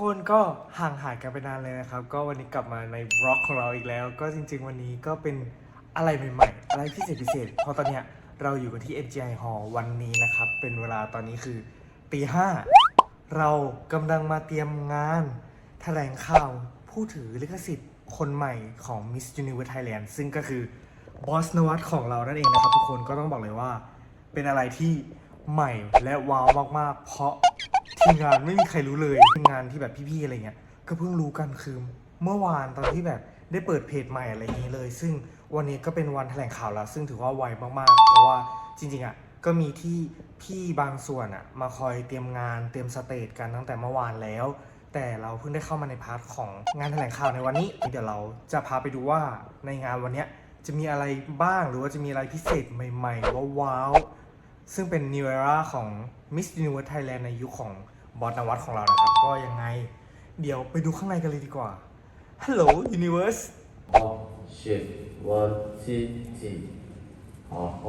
คนก็ห่างหายกันไปนานเลยนะครับ ก็วันนี้กลับมาในบล็อกของเราอีกแล้ว ก็จริง ๆ วันนี้ก็เป็นอะไรใหม่ๆ อะไรพิเศษพิเศษเพราะตอนเนี้ยเราอยู่กันที่ MGI Hall วันนี้นะครับ เป็นเวลาตอนนี้คือตีห้าเรากำลังมาเตรียมงานแถลงข่าว ผู้ถือลิขสิทธิ์คนใหม่ของ Miss Universe Thailand ซึ่งก็คือบอสนวัตของเรานั่นเองนะครับ ทุกคนก็ต้องบอกเลยว่า เป็นอะไรที่ใหม่และว้าวมากๆ เพราะ ทีมงานไม่มีใครรู้เลยทีมงานที่แบบพี่ๆอะไรเงี้ยก็เพิ่งรู้กันคือเมื่อวานตอนที่แบบได้เปิดเพจใหม่อะไรอย่างนี้เลย ซึ่งวันนี้ก็เป็นวันแถลงข่าวแล้ว ซึ่งถือว่าไวมากๆ เพราะว่าจริงๆอะก็มีที่พี่บางส่วนอะมาคอยเตรียมงานเตรียมสเตจกันตั้งแต่เมื่อวานแล้ว แต่เราเพิ่งได้เข้ามาในพาร์ทของงานแถลงข่าวในวันนี้ เดี๋ยวเราจะพาไปดูว่าในงานวันเนี้ยจะมีอะไรบ้างหรือว่าจะมีอะไรพิเศษใหม่ ๆ ว้าว ซึ่งเป็น New Era ของ Miss Universe Thailand ในยุคของบอสนวัตของเรานะครับ ก็ยังไง เดี๋ยวไปดูข้างในกันเลยดีกว่า Hello Universe 好，选我自己。好好，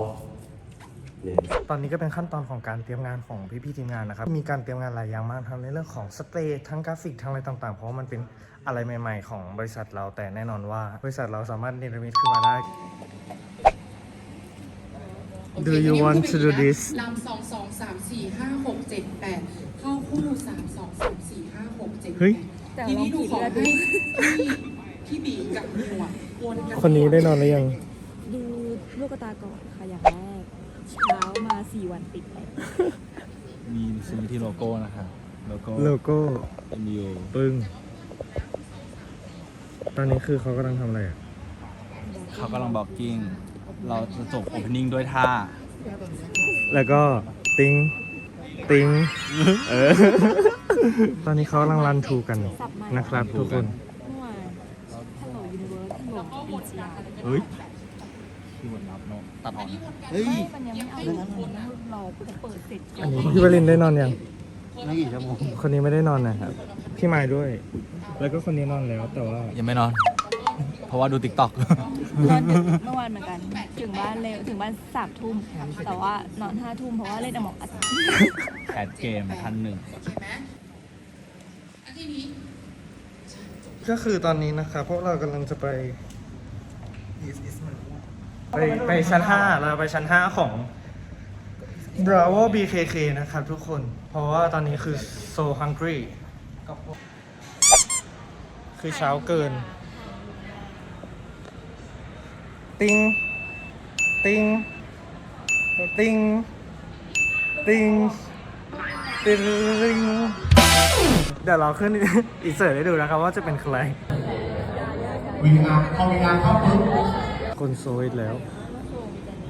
对。 ตอนนี้ก็เป็นขั้นตอนของการเตรียมงานของพี่ๆทีมงานนะครับ มีการเตรียมงานหลายอย่างมากทั้งในเรื่องของสเตจทั้งกราฟิกทั้งอะไรต่างๆ เพราะว่ามันเป็นอะไรใหม่ ๆ ของบริษัทเราแต่แน่นอนว่า บริษัทเราสามารถเนรมิตขึ้นมาได้ Do you want to do this ลำสองสองสามสี่ห้าหกเจ็ดแปดเข้าคู่สามสองสามสี่ห้าหกเจ็ดเฮ้ย แปดทีนี้หนูขอให้พี่พี่บีกับหมวดวนกันคนนี้ได้นอนหรือยัง ดูลูกตาก่อนค่ะอย่างแรกเช้ามาสี่วันติดแล้วมีซื้อที่โลโก้นะครับโลโก้โลโก้ MU ปึ้ง ตอนนี้คือเขากำลังทำอะไรอะ เขากำลังบล็อกกิ้ง เราจะจบโอเพนนิ่งด้วยท่า แล้วก็ติงติงเออ ตอนนี้เขากำลังรันทูกันนะครับทุกคน เมื่อวาน Hello Universe Hello BGI เฮ้ยที่หมดนับเนาะตัดออกนะเฮ้ยไม่มันยังไม่เอาลงนะเราจะเปิดเสร็จก่อัอนนนี้พี่วรินทร์ได้นอนยัง ไม่กี่ชั่วโมงคนนี้ไม่ได้นอนนะครับ พี่ไม้ด้วย แล้วก็คนนี้นอนแล้วแต่ว่ายังไม่นอน เพราะว่าดูติ๊กต็อกนอนดึกเมื่อวานเหมือนกัน ถึงบ้านเร็วถึงบ้านสามทุ่ม แต่ว่านอนห้าทุ่มเพราะว่าเล่นอมองอัดแคดเกมพันหนึ่งโอเคไหมอันที่นี้ก็คือตอนนี้นะครับพวกเรากำลังจะไปไปไปชั้น5เราไปชั้น5ของ Bravo BKK นะครับทุกคน เพราะว่าตอนนี้คือ so hungry คือเช้าเกิน ติงติงติงติงติงเดี๋ยวเราขึ้นอีเสิร์ตให้ดูนะครับว่าจะเป็นใครวิญญาณพอวิญญาณเข้าปุ๊บคนโซยแล้ว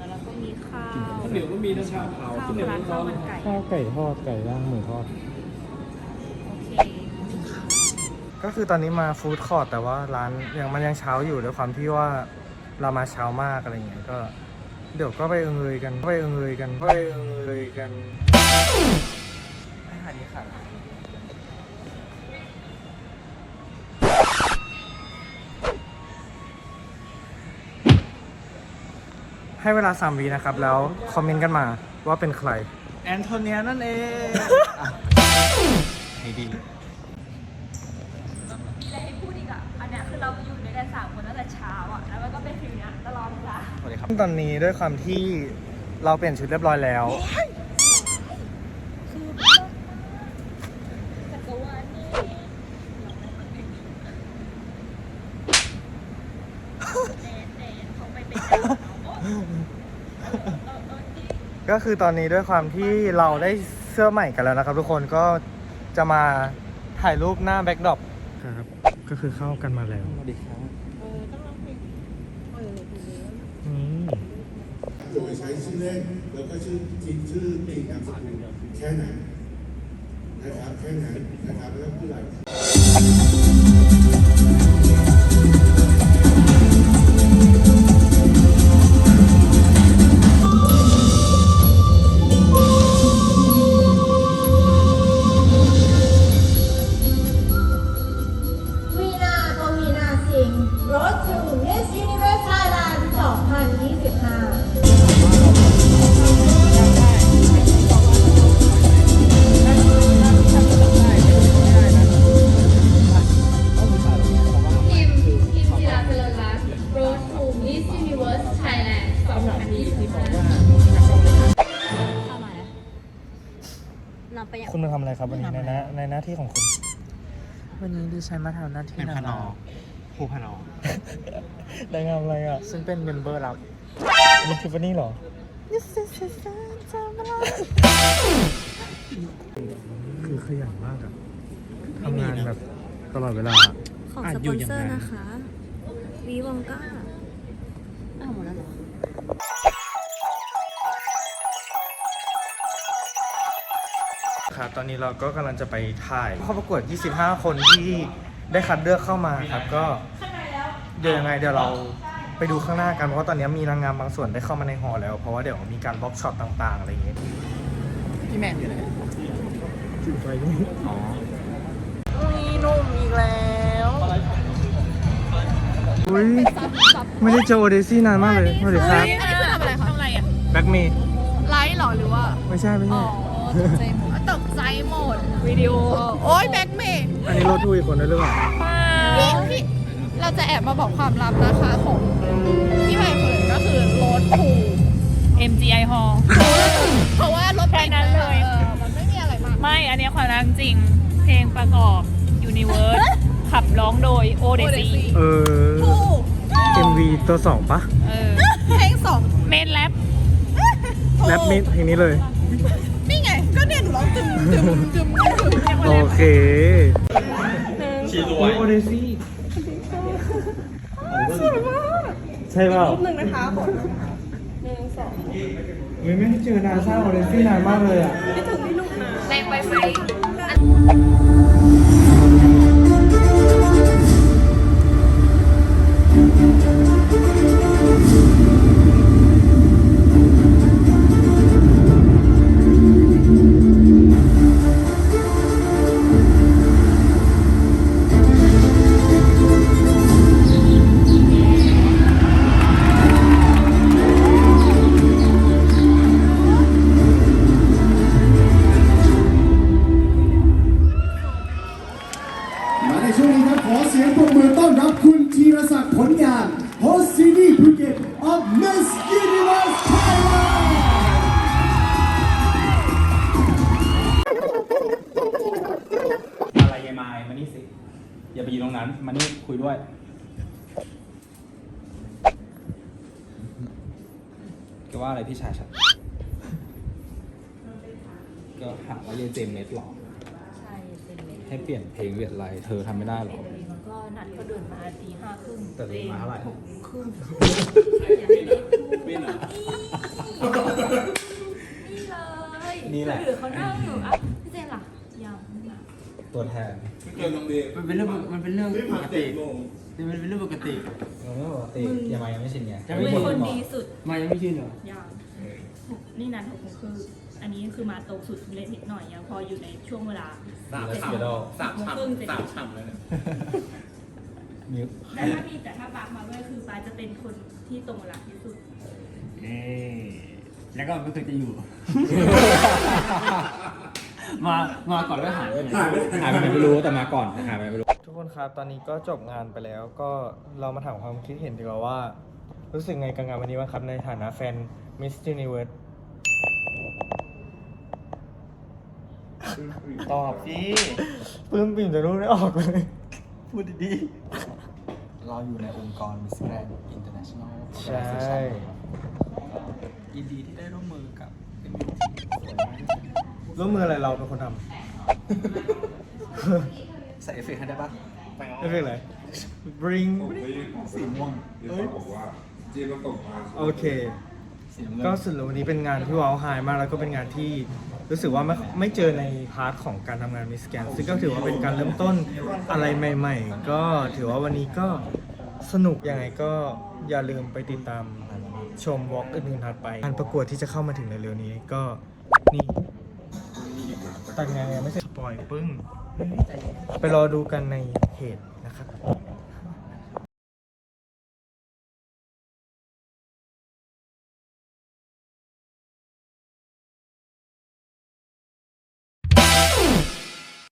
แล้วก็มีข้าวเดี๋ยวก็มีน้ำชาเผาข้าวร้านข้าวมันไก่ข้าวไก่ทอดไก่ย่างหมูทอดโอเคก็คือตอนนี้มาฟู้ดคอร์ทแต่ว่าร้านยังมันยังเช้าอยู่ด้วยความที่ว่า เรามาเช้ามากอะไรเงี้ยก็ เดี๋ยวก็ไปเอิงเอยกันไปเอิงเอยกันไปเอิงเอยกันอาหารนี้ค่ะให้เวลาสามวีนะครับ แล้วคอมเมนต์กันมาว่าเป็นใคร แอนโทเนียนั่นเอง ให้ดี ครับ ตอนนี้ด้วยความที่เราเปลี่ยนชุดเรียบร้อยแล้วจักรวาลนี่เนเนเขาไปเป็นดาวเนาะเออเออที่ก็คือตอนนี้ด้วยความที่เราได้เสื้อใหม่กันแล้วนะครับ ทุกคนก็จะมาถ่ายรูปหน้าแบ็กดรอปครับ ก็คือเข้ากันมาแล้วสวัสดีครับ อืม โดยใช้ชื่อ เล่นแล้วก็ชื่อจริงชื่อจริงนามสกุลแค่นั้นนะครับแค่นั้นนะครับไม่ต้องพูด ครับวันนี้ในหน้าในหน้าที่ของคุณ วันนี้ดิฉันมาทำหน้าที่เป็นพนอครูพนอได้งานอะไรอะ ซึ่งเป็นเมมเบอร์รับมิทิฟานี่เหรอคือขยันมากอะทำงานแบบตลอดเวลา ของสปอนเซอร์นะคะ วีวองก้าอ้าวหมดแล้วเหรอ ครับ ตอนนี้เราก็กำลังจะไปถ่ายเข้าประกวด 25 คนที่ได้คัดเลือกเข้ามาครับ ก็เดี๋ยวยังไงเดี๋ยวเราไปดูข้างหน้ากัน เพราะว่าตอนนี้มีนางงามบางส่วนได้เข้ามาในหอแล้ว เพราะว่าเดี๋ยวมีการบล็อกช็อตต่าง ๆ อะไรอย่างเงี้ย พี่แมนอยู่ไหนจุดไฟนี่อ๋อมีหนุ่มอีกแล้วอุ้ยไม่ได้เจอโอเดซี่นานมากเลยสวัสดีครับ อันนี้คือทำอะไรคะทำอะไรอะแบ็กเมย์ไลฟ์เหรอหรือว่า ไม่ใช่ไม่อ๋ใช่อตกใจ วิดีโอ โอ้ยแบ็คเมย์อันนี้รถทุยคนด้วยหรือเปล่าพี่พี่เราจะแอบมาบอกความลับนะคะของพี่ใบเฟิร์นก็คือรถถูก MGI Hall เพราะว่ารถแค่นั้นเลย ออมันไม่มีอะไรมากไม่ อันเนี้ยความรักจริง เพลงประกอบ Universe ขับร้องโดยโอเดซีเออ ถูก MV ตัวสองปะเออเพลงสองเมนแรปแรปมิดเพลงนี้เลยนี่ไง ก็เนี่ยหนูร้องตึมตึมตึมตึมโอเคชีรวยโอเดซี่ใช่เปล่ารูปหนึ่งนะคะหนึ่งสองไม่ได้เจอนาซาโอเดซี่นานมากเลยอะไปถึงไปไหมม ว่าอะไรพี่ชายฉันก็หาว่ายายเจมส์เน็ตหรอใช่เป็นเมนให้เปลี่ยนเพลงเปลี่ยนอะไรเธอทำไม่ได้หรอมันก็นัดก็เดินมาตีห้าครึ่งแต่เดินมาเท่าไหร่ หกครึ่งไม่เหรอนี่เลยนี่แหละ หรือเขานั่งอยู่อะพี่เจนล่ะ ยังไม่มา ตัวแทนมันเป็นเรื่องมันเป็นเรื่องปกติมันเป็นเรื่องปกติเออปกติยายมายยังไม่ชินไงยังไม่เป็นชิคนดีสุดมายังไม่ชินเหรอยังนี่นัดหกโมงครึ่งอันนี้คือมาตรงสุดเล็กนิดหน่อยยังพออยู่ในช่วงเวลาสามเจ็ดฉ่ำโมงสามครึ่งเจ็ดโมงฉ่ำเลยนิ้วแต่ถ้ามีแต่ถ้าบักมาด้วยคือฟ้าจะเป็นคนที่ตรงเวลาที่สุดเอ๊แล้วก็ไม่เคยจะอยู่ มามาก่อนแล้วหายไปไหนหายไปไหนไม่รู้แต่มาก่อนหายไปไหนไม่รู้ ทุกคนครับตอนนี้ก็จบงานไปแล้วก็เรามาถามความคิดเห็นดีกว่าว่า รู้สึกไงกับงานวันนี้บ้างครับในฐานะแฟน Miss Universe ตอบสิปลื้มปิ่มจะรู้ไม่ออกเลย พูดดีเราอยู่ในองค์กร Miss Grand International ใช่ ยินดีที่ได้ร่วมมือกับ ร่วมมืออะไรเราเป็นคนทใส่เอฟเฟกต์ให้ได้ปะำไม่เป็นไร bring สีม่วงโอเค สีน้ำเงินก็สุดแล้ววันนี้เป็นงานที่ว้าวไฮมากแล้วก็เป็นงานที่รู้สึกว่าไม่ไม่เจอในพาร์ทของการทำงานมิสแกนซึ่งก็ถือว่าเป็นการเริ่มต้นอะไรใหม่ ๆ ก็ถือว่าวันนี้ก็สนุกยังไงก็อย่าลืมไปติดตามชมวอล์กอื่นๆถัดไปการประกวดที่จะเข้ามาถึงเร็วๆนี้ก็นี่ ตัดงานยังไม่เสร็จสปอยปึ้ง ไปรอดูกันในเพจนะครับ